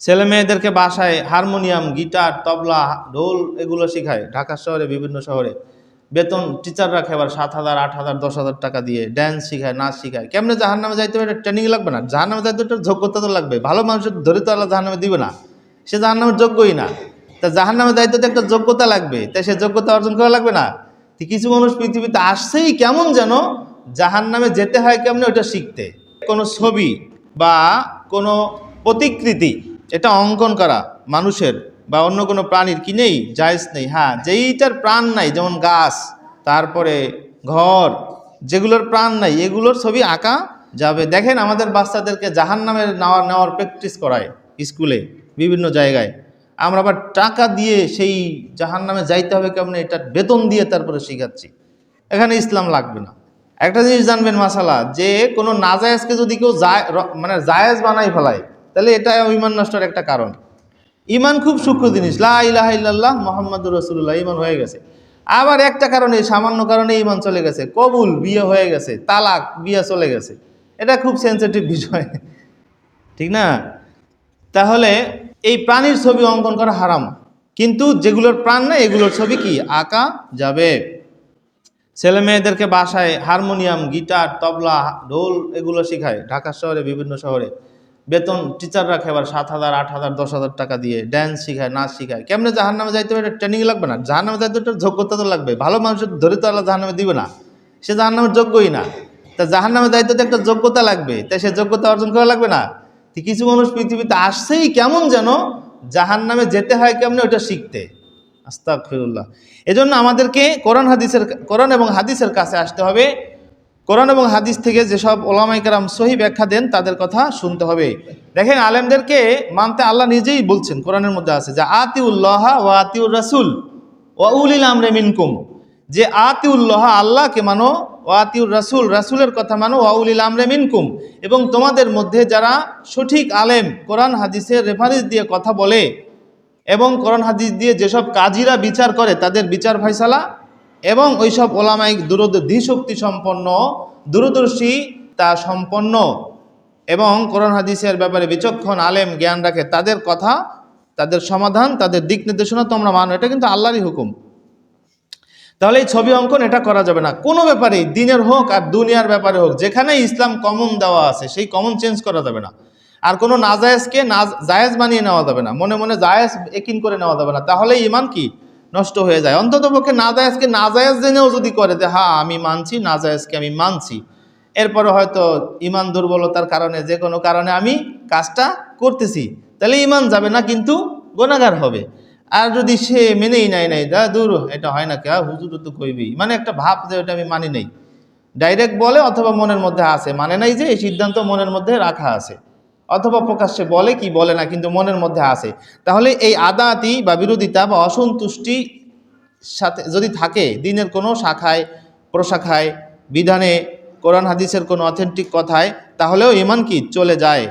ছেলে মেয়েদেরকে বাসায় হারমোনিয়াম, গিটার, তবলা, ঢোল এগুলো শেখায়। ঢাকা শহরে, বিভিন্ন শহরে। বেতন টিচাররা খেবার সাত হাজার, আট হাজার, দশ হাজার টাকা দিয়ে ড্যান্স শিখায়, নাচ শিখায়। কেমনে জাহার নামে যাইতে হবে ট্রেনিং লাগবে না। জাহার নামে যাইতে যোগ্যতা তো লাগবে। ভালো মানুষের ধরে তো আল্লাহ জাহার নামে দিবে না। সে জাহার নামের যোগ্যই না। তা জাহার নামে যাইতে তো একটা যোগ্যতা লাগবে। তাই সে যোগ্যতা অর্জন করা লাগবে না। কিছু মানুষ পৃথিবীতে আসছেই কেমন যেন জাহান নামে যেতে হয় কেমনে ওটা শিখতে। কোনো ছবি বা কোনো প্রতিকৃতি এটা অঙ্কন করা, মানুষের বা অন্য কোনো প্রাণীর কি নেই? জায়জ নেই। হ্যাঁ যেইটার প্রাণ নাই, যেমন গাছ, তারপরে ঘর, যেগুলোর প্রাণ নাই, এগুলোর ছবি আঁকা যাবে। দেখেন আমাদের বাচ্চাদেরকে জাহান নামের নেওয়ার নেওয়ার প্র্যাকটিস করায় স্কুলে, বিভিন্ন জায়গায়। আমরা আবার টাকা দিয়ে সেই জাহান নামে যাইতে হবে কেমন? এটা বেতন দিয়ে তারপরে শিখাচ্ছি। এখানে ইসলাম লাগবে না। একটা জিনিস জানবেন মাসালা যে কোনো নাজায়েজকে যদি কেউ মানে জায়েজ বানাই ফেলায় তাহলে এটা ইমান নষ্টের একটা কারণ। ইমান খুব সূক্ষ্ম জিনিস। লা ইলাহা ইল্লাল্লাহ মোহাম্মদুর রসুল্লাহ ইমান হয়ে গেছে। আবার একটা কারণে, সামান্য কারণে ইমান চলে গেছে। কবুল, বিয়ে হয়ে গেছে, তালাক, বিয়ে চলে গেছে। এটা খুব সেন্সিটিভ বিষয়। ঠিক না? তাহলে এই প্রাণীর ছবি অঙ্কন করা হারাম। কিন্তু যেগুলোর প্রাণ নেই, এগুলোর ছবি কি? আঁকা যাবে। ছেলে মেয়েদেরকে বাসায় হারমোনিয়াম, গিটার, তবলা, ঢোল এগুলো শেখায় ঢাকা শহরে, বিভিন্ন শহরে। বেতন টিচাররা খেবার সাত হাজার, আট হাজার, দশ হাজার টাকা দিয়ে ড্যান্স শেখায়, নাচ শেখায়। কেমনে জাহার নামে যাইতে হবে ট্রেনিং লাগবে না। জাহার নামে যাইতে একটা যোগ্যতা তো লাগবে। ভালো মানুষের ধরে তো আল্লাহ জাহার নামে দিবে না। সে জাহার নামের যোগ্যই না। তা জাহার নামে যাইতে তো একটা যোগ্যতা লাগবে। তাই সে যোগ্যতা অর্জন করা লাগবে না। কিছু মানুষ পৃথিবীতে আসছেই কেমন যেন জাহান নামে যেতে হয় কেমনে ওটা শিখতে। আস্তাক ফিরুল্লাহ এজন্য আমাদেরকে কোরআন হাদিসের, কোরআন এবং হাদিসের কাছে আসতে হবে। কোরআন এবং হাদিস থেকে যেসব ওলামাইকারাম সহি ব্যাখ্যা দেন, তাদের কথা শুনতে হবে। দেখেন আলেমদেরকে মানতে আল্লাহ নিজেই বলছেন, কোরআনের মধ্যে আছে যে, আতিউল্লাহ ও আতিউর রাসুল ও উলিল আমরে মিনকুম। যে আতিউল্লাহ আল্লাহকে মানো ও আতিউর রাসুল রাসুলের কথা মানো ও উলিল আমরে মিনকুম। এবং তোমাদের মধ্যে যারা সঠিক আলেম কোরআন হাদিসের রেফারেন্স দিয়ে কথা বলে এবং কোরআন হাদিস দিয়ে যেসব কাজীরা বিচার করে, তাদের বিচার ফয়সালা এবং ওইসব ওলামাই দূরদ ধীশক্তি সম্পন্ন, দূরদর্শী তা সম্পন্ন। এবং কোরআন হাদিসের ব্যাপারে বিচক্ষণ আলেম জ্ঞান রাখে, তাদের কথা, তাদের সমাধান, তাদের দিক নির্দেশনা তোমরা মানো, এটা কিন্তু আল্লাহরই হুকুম। তাহলে এই ছবি অঙ্কন এটা করা যাবে না। কোনো ব্যাপারেই, দিনের হোক আর দুনিয়ার ব্যাপারে হোক যেখানে ইসলাম কমন দেওয়া আছে, সেই কমন চেঞ্জ করা যাবে না। আর কোনো নাজায়েজকে না জায়েজ বানিয়ে নেওয়া যাবে না। মনে মনে জায়েজ একিন করে নেওয়া যাবে না। তাহলে ইমান কি? নষ্ট হয়ে যায়। অন্তত পক্ষে নাজায়েজকে নাজায়েজ জেনেও যদি করে যে হ্যাঁ আমি মানছি, নাজায়েজকে আমি মানছি। এরপরে হয়তো ইমান দুর্বলতার কারণে, যে কোনো কারণে আমি কাজটা করতেছি। তাহলে ইমান যাবে না, কিন্তু গোনাগার হবে। আর যদি সে মেনেই নেয় নাই, দা, দূর, এটা হয় না কে? হুজুর তো কইবি। মানে একটা ভাব যে ওটা আমি মানি নেই। ডাইরেক্ট বলে অথবা মনের মধ্যে আছে। মানে নাই যে, এই সিদ্ধান্ত মনের মধ্যে রাখা আছে। অথবা প্রকাশ্যে বলে কি বলে না, কিন্তু মনের মধ্যে আছে। তাহলে এই আদাতি বা বিরোধিতা বা অসন্তুষ্টি সাথে যদি থাকে, দিনের কোনো শাখায়, প্রশাখায়, বিধানে, কোরআন, হাদিসের কোনো অথেন্টিক কথায়, তাহলেও ইমান কি? চলে যায়।